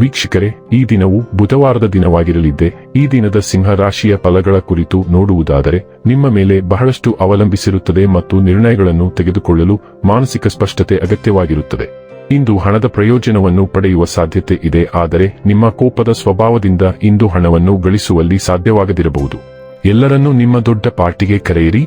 ವೀಕ್ಷಕರೇ, ಈ ದಿನವು ಬುಧವಾರದ ದಿನವಾಗಿರಲಿದ್ದೆ, ಈ ದಿನದ ಸಿಂಹ ರಾಶಿಯ ಫಲಗಳ ಕುರಿತು ನೋಡುವುದಾದರೆ, ನಿಮ್ಮ ಮೇಲೆ ಬಹಳಷ್ಟು ಅವಲಂಬಿಸಿರುತ್ತದೆ ಮತ್ತು ನಿರ್ಣಯಗಳನ್ನು ತೆಗೆದುಕೊಳ್ಳಲು ಮಾನಸಿಕ ಸ್ಪಷ್ಟತೆ ಅಗತ್ಯವಾಗಿರುತ್ತದೆ. ಇಂದು ಹಣದ ಪ್ರಯೋಜನವನ್ನು ಪಡೆಯುವ ಸಾಧ್ಯತೆ ಇದೆ, ಆದರೆ ನಿಮ್ಮ ಕೋಪದ ಸ್ವಭಾವದಿಂದ ಇಂದು ಹಣವನ್ನು ಗಳಿಸುವಲ್ಲಿ ಸಾಧ್ಯವಾಗದಿರಬಹುದು. ಎಲ್ಲರನ್ನೂ ನಿಮ್ಮ ದೊಡ್ಡ ಪಾರ್ಟಿಗೆ ಕರೆಯಿರಿ.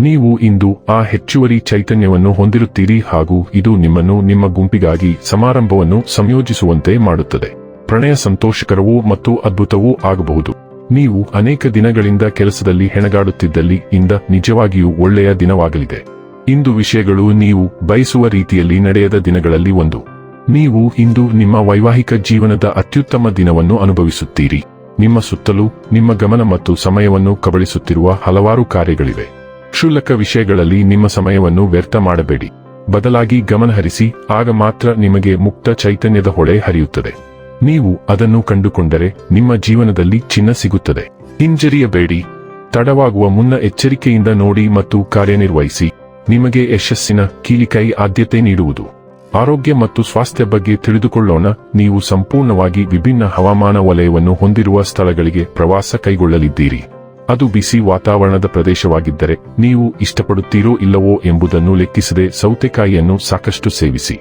ನೀವು ಇಂದು ಆ ಹೆಚ್ಚುವರಿ ಚೈತನ್ಯವನ್ನು ಹೊಂದಿರುತ್ತೀರಿ ಹಾಗೂ ಇದು ನಿಮ್ಮನ್ನು ನಿಮ್ಮ ಗುಂಪಿಗಾಗಿ ಸಮಾರಂಭವನ್ನು ಸಂಯೋಜಿಸುವಂತೆ ಮಾಡುತ್ತದೆ. ಪ್ರಣಯ ಸಂತೋಷಕರವೂ ಮತ್ತು ಅದ್ಭುತವೂ ಆಗಬಹುದು. ನೀವು ಅನೇಕ ದಿನಗಳಿಂದ ಕೆಲಸದಲ್ಲಿ ಹೆಣಗಾಡುತ್ತಿದ್ದಲ್ಲಿ ಇಂದ ನಿಜವಾಗಿಯೂ ಒಳ್ಳೆಯ ದಿನವಾಗಲಿದೆ. ಇಂದು ವಿಷಯಗಳು ನೀವು ಬಯಸುವ ರೀತಿಯಲ್ಲಿ ನಡೆಯದ ದಿನಗಳಲ್ಲಿ ಒಂದು. ನೀವು ಇಂದು ನಿಮ್ಮ ವೈವಾಹಿಕ ಜೀವನದ ಅತ್ಯುತ್ತಮ ದಿನವನ್ನು ಅನುಭವಿಸುತ್ತೀರಿ. ನಿಮ್ಮ ಸುತ್ತಲೂ ನಿಮ್ಮ ಗಮನ ಮತ್ತು ಸಮಯವನ್ನು ಕಬಳಿಸುತ್ತಿರುವ ಹಲವಾರು ಕಾರ್ಯಗಳಿವೆ. ಕ್ಷುಲ್ಲಕ ವಿಷಯಗಳಲ್ಲಿ ನಿಮ್ಮ ಸಮಯವನ್ನು ವ್ಯರ್ಥ ಮಾಡಬೇಡಿ. ಬದಲಾಗಿ ಗಮನಹರಿಸಿ ಆಗ ಮಾತ್ರ ನಿಮಗೆ ಮುಕ್ತ ಚೈತನ್ಯದ ಹೊಳೆ ಹರಿಯುತ್ತದೆ. ನೀವು ಅದನ್ನು ಕಂಡುಕೊಂಡರೆ ನಿಮ್ಮ ಜೀವನದಲ್ಲಿ ಚಿನ್ನ ಸಿಗುತ್ತದೆ. ಹಿಂಜರಿಯಬೇಡಿ. ತಡವಾಗುವ ಮುನ್ನ ಎಚ್ಚರಿಕೆಯಿಂದ ನೋಡಿ ಮತ್ತು ಕಾರ್ಯನಿರ್ವಹಿಸಿ. ನಿಮಗೆ ಯಶಸ್ಸಿನ ಕೀಲಿಕೈ ಆದ್ಯತೆ ನೀಡುವುದು. ಆರೋಗ್ಯ ಮತ್ತು ಸ್ವಾಸ್ಥ್ಯ ಬಗ್ಗೆ ತಿಳಿದುಕೊಳ್ಳೋಣ. ನೀವು ಸಂಪೂರ್ಣವಾಗಿ ವಿಭಿನ್ನ ಹವಾಮಾನ ವಲಯವನ್ನು ಹೊಂದಿರುವ ಸ್ಥಳಗಳಿಗೆ ಪ್ರವಾಸ ಕೈಗೊಳ್ಳಲಿದ್ದೀರಿ. ಅದು ಬಿಸಿ ವಾತಾವರಣದ ಪ್ರದೇಶವಾಗಿದ್ದರೆ ನೀವು ಇಷ್ಟಪಡುತ್ತೀರೋ ಇಲ್ಲವೋ ಎಂಬುದನ್ನು ಲೆಕ್ಕಿಸದೆ ಸೌತೆಕಾಯಿಯನ್ನು ಸಾಕಷ್ಟು ಸೇವಿಸಿ.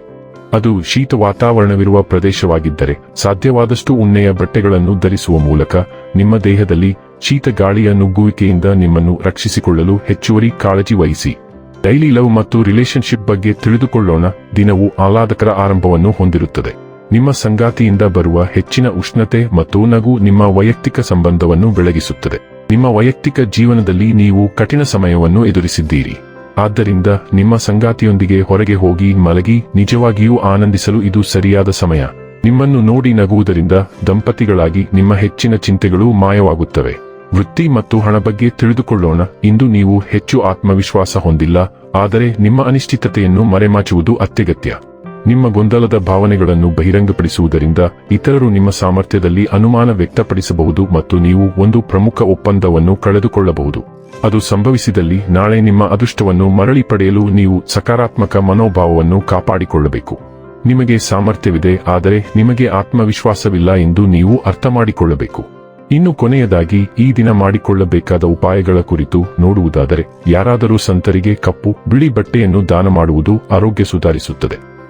ಅದು ಶೀತ ವಾತಾವರಣವಿರುವ ಪ್ರದೇಶವಾಗಿದ್ದರೆ ಸಾಧ್ಯವಾದಷ್ಟು ಉಣ್ಣೆಯ ಬಟ್ಟೆಗಳನ್ನು ಧರಿಸುವ ಮೂಲಕ ನಿಮ್ಮ ದೇಹದಲ್ಲಿ ಶೀತ ಗಾಳಿಯ ನುಗ್ಗುವಿಕೆಯಿಂದ ನಿಮ್ಮನ್ನು ರಕ್ಷಿಸಿಕೊಳ್ಳಲು ಹೆಚ್ಚುವರಿ ಕಾಳಜಿ ವಹಿಸಿ. ಡೈಲಿ ಲವ್ ಮತ್ತು ರಿಲೇಶನ್ಶಿಪ್ ಬಗ್ಗೆ ತಿಳಿದುಕೊಳ್ಳೋಣ, ದಿನವು ಆಹ್ಲಾದಕರ ಆರಂಭವನ್ನು ಹೊಂದಿರುತ್ತದೆ. ನಿಮ್ಮ ಸಂಗಾತಿಯಿಂದ ಬರುವ ಹೆಚ್ಚಿನ ಉಷ್ಣತೆ ಮತ್ತು ನಗು ನಿಮ್ಮ ವೈಯಕ್ತಿಕ ಸಂಬಂಧವನ್ನು ಬೆಳಗಿಸುತ್ತದೆ. ನಿಮ್ಮ ವೈಯಕ್ತಿಕ ಜೀವನದಲ್ಲಿ ನೀವು ಕಠಿಣ ಸಮಯವನ್ನು ಎದುರಿಸಿದ್ದೀರಿ. ಆದ್ದರಿಂದ ನಿಮ್ಮ ಸಂಗಾತಿಯೊಂದಿಗೆ ಹೊರಗೆ ಹೋಗಿ ಮಲಗಿ ನಿಜವಾಗಿಯೂ ಆನಂದಿಸಲು ಇದು ಸರಿಯಾದ ಸಮಯ. ನಿಮ್ಮನ್ನು ನೋಡಿ ನಗುವುದರಿಂದ ದಂಪತಿಗಳಾಗಿ ನಿಮ್ಮ ಹೆಚ್ಚಿನ ಚಿಂತೆಗಳು ಮಾಯವಾಗುತ್ತವೆ. ವೃತ್ತಿ ಮತ್ತು ಹಣ ಬಗ್ಗೆ ತಿಳಿದುಕೊಳ್ಳೋಣ. ಇಂದು ನೀವು ಹೆಚ್ಚು ಆತ್ಮವಿಶ್ವಾಸ ಹೊಂದಿಲ್ಲ, ಆದರೆ ನಿಮ್ಮ ಅನಿಶ್ಚಿತತೆಯನ್ನು ಮರೆಮಾಚುವುದು ಅತ್ಯಗತ್ಯ. ನಿಮ್ಮ ಗೊಂದಲದ ಭಾವನೆಗಳನ್ನು ಬಹಿರಂಗಪಡಿಸುವುದರಿಂದ ಇತರರು ನಿಮ್ಮ ಸಾಮರ್ಥ್ಯದಲ್ಲಿ ಅನುಮಾನ ವ್ಯಕ್ತಪಡಿಸಬಹುದು ಮತ್ತು ನೀವು ಒಂದು ಪ್ರಮುಖ ಒಪ್ಪಂದವನ್ನು ಕಳೆದುಕೊಳ್ಳಬಹುದು. ಅದು ಸಂಭವಿಸಿದಲ್ಲಿ ನಾಳೆ ನಿಮ್ಮ ಅದೃಷ್ಟವನ್ನು ಮರಳಿ ಪಡೆಯಲು ನೀವು ಸಕಾರಾತ್ಮಕ ಮನೋಭಾವವನ್ನು ಕಾಪಾಡಿಕೊಳ್ಳಬೇಕು. ನಿಮಗೆ ಸಾಮರ್ಥ್ಯವಿದೆ, ಆದರೆ ನಿಮಗೆ ಆತ್ಮವಿಶ್ವಾಸವಿಲ್ಲ ಎಂದು ನೀವು ಅರ್ಥ ಮಾಡಿಕೊಳ್ಳಬೇಕು ಇನ್ನು ಕೊನೆಯದಾಗಿ, ಈ ದಿನ ಮಾಡಿಕೊಳ್ಳಬೇಕಾದ ಉಪಾಯಗಳ ಕುರಿತು ನೋಡುವುದಾದರೆ, ಯಾರಾದರೂ ಸಂತರಿಗೆ ಕಪ್ಪು, ಬಿಳಿ ಬಟ್ಟೆಯನ್ನು ದಾನ ಮಾಡುವುದು ಆರೋಗ್ಯ ಸುಧಾರಿಸುತ್ತದೆ.